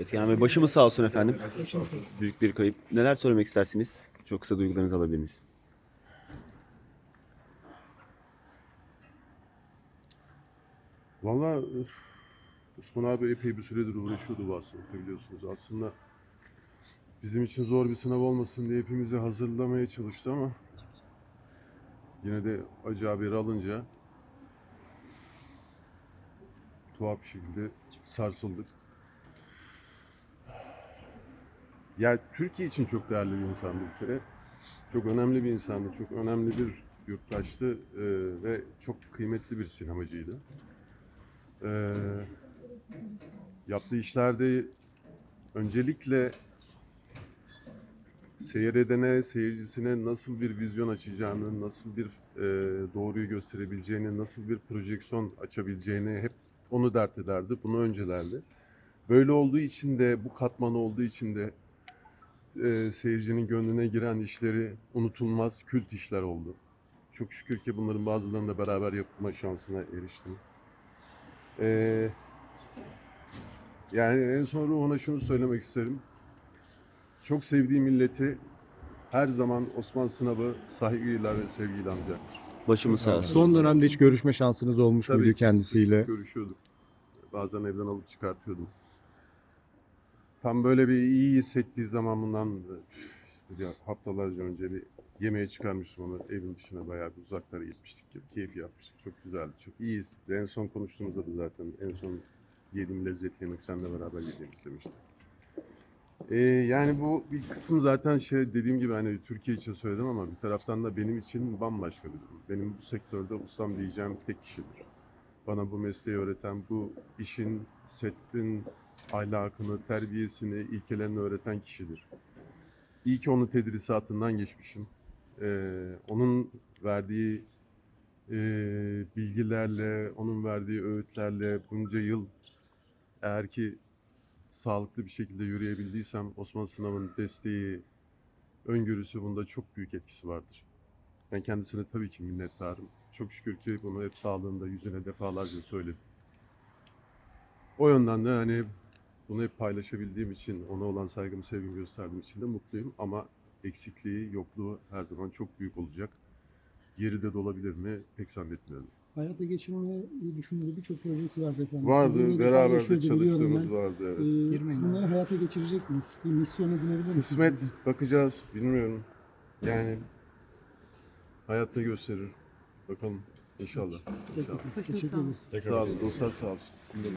Evet, yani başımız sağ olsun efendim. Büyük bir kayıp. Neler söylemek istersiniz? Çok kısa duygularınızı alabilir miyiz? Valla Osman abi epey bir süredir uğraşıyordu bu hastalıkla biliyorsunuz. Aslında bizim için zor bir sınav olmasın diye hepimizi hazırlamaya çalıştı ama yine de acı haberi alınca tuhaf bir şekilde sarsıldık. Ya Türkiye için çok değerli bir insandı bir kere. Çok önemli bir insandı, çok önemli bir yurttaştı eee, ve çok kıymetli bir sinemacıydı. Ee, yaptığı işlerde öncelikle seyredene, seyircisine nasıl bir vizyon açacağını, nasıl bir e, doğruyu gösterebileceğini, nasıl bir projeksiyon açabileceğini hep onu dert ederdi, bunu öncelerdi. Böyle olduğu için de, bu katman olduğu için de e, seyircinin gönlüne giren işleri unutulmaz kült işler oldu. Çok şükür ki bunların bazılarını da beraber yapma şansına eriştim. Ee, yani en son ruhuna şunu söylemek isterim. Çok sevdiği milleti her zaman Osman Sınav'ı saygıyla ve sevgiyle anacaktır. Başımız sağ olsun. Son dönemde hiç görüşme şansınız olmuş Tabii muydu kendisiyle? görüşüyorduk. Bazen evden alıp çıkartıyordum. Tam böyle bir iyi hissettiği zaman bundan haftalarca önce bir yemeğe çıkarmıştım onu. Evin dışına bayağı bir uzaklara gitmiştik. Keyif yapmıştık. Çok güzeldi. Çok iyi. En son konuştuğumuzda da zaten en son yediğim lezzetli yemek seninle beraber yediğimiz demiştim. Ee, yani bu bir kısım zaten şey dediğim gibi hani Türkiye için söyledim ama bir taraftan da benim için bambaşka bir durum. Benim bu sektörde ustam diyeceğim tek kişidir. Bana bu mesleği öğreten, bu işin, setin ahlakını, terbiyesini, ilkelerini öğreten kişidir. İyi ki onun tedrisatından geçmişim. Ee, onun verdiği e, bilgilerle, onun verdiği öğütlerle bunca yıl eğer ki sağlıklı bir şekilde yürüyebildiysem Osman Sınav'ın desteği, öngörüsü bunda çok büyük etkisi vardır. Ben kendisine tabii ki minnettarım. Çok şükür ki bunu hep sağlığında yüzüne defalarca söyledim. O yönden de hani bunu hep paylaşabildiğim için, ona olan saygımı, sevgimi gösterdiğim için de mutluyum. Ama eksikliği, yokluğu her zaman çok büyük olacak. Yeri de dolabilir mi pek zannetmiyorum. Hayata geçirmeyi düşündüğü birçok projesi vardı efendim. Vardı, beraber de çalıştığımız vardı. Evet. Ee, bunları hayata geçirecek miyiz? Bir misyon edinebilir misiniz? Kısmet bakacağız bilmiyorum. Yani hayatta gösterir. Bakalım inşallah. inşallah. Teşekkür ederiz. Sağ olun dostlar sağ olsun.